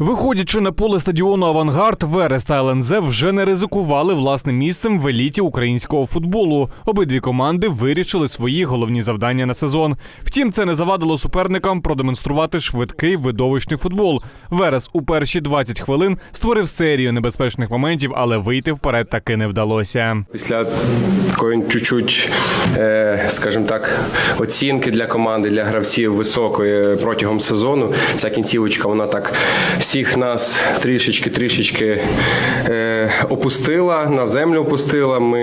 Виходячи на поле стадіону Авангард, Верес та ЛНЗ вже не ризикували власним місцем в еліті українського футболу. Обидві команди вирішили свої головні завдання на сезон. Втім, це не завадило суперникам продемонструвати швидкий видовищний футбол. Верес у перші 20 хвилин створив серію небезпечних моментів, але вийти вперед таки не вдалося. Після такої чуть-чуть, е, скажімо так, оцінки для команди, для гравців високої протягом сезону, ця кінцівочка, вона так всіх нас трішечки-трішечки е, опустила, на землю опустила. Ми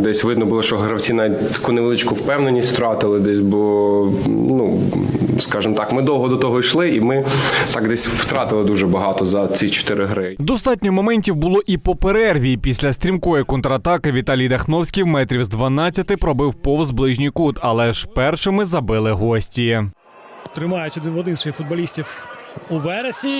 десь видно було, що гравці навіть таку невеличку впевненість втратили десь, бо, ну, скажімо так, ми довго до того йшли, і ми так десь втратили дуже багато за ці чотири гри. Достатньо моментів було і по перерві. Після стрімкої контратаки Віталій Дахновський метрів з 12 пробив повз ближній кут, але ж першими забили гості. Тримають один в один своїх футболістів у вересі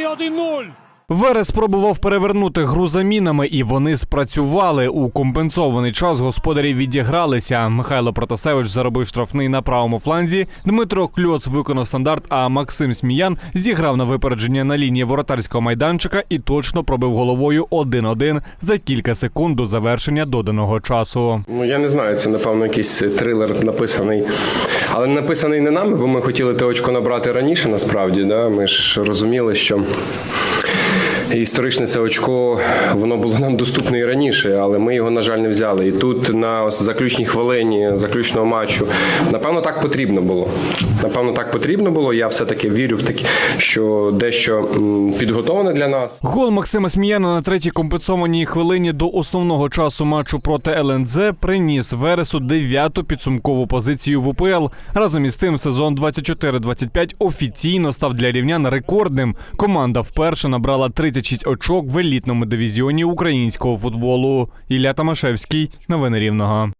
і 1-0. Верес спробував перевернути гру замінами, і вони спрацювали. У компенсований час господарі відігралися. Михайло Протасевич заробив штрафний на правому фланзі. Дмитро Кльоц виконав стандарт. А Максим Сміян зіграв на випередження на лінії воротарського майданчика і точно пробив головою 1-1 за кілька секунд до завершення доданого часу. Ну я не знаю, це напевно якийсь трилер написаний, але написаний не нами, бо ми хотіли те очко набрати раніше. Насправді, да? ми ж розуміли, що. Історичне це очко, воно було нам доступне і раніше, але ми його, на жаль, не взяли. І тут на заключній хвилині заключного матчу, напевно, так потрібно було. Напевно, так потрібно було. Я все-таки вірю в такі, що дещо м, підготовлене для нас. Гол Максима Сміяна на третій компенсованій хвилині до основного часу матчу проти ЛНЗ приніс Вересу дев'яту підсумкову позицію в УПЛ. Разом із тим, сезон 24-25 офіційно став для рівнян рекордним. Команда вперше набрала 36 очок в елітному дивізіоні українського футболу. Ілля Тамашевський, новини рівного.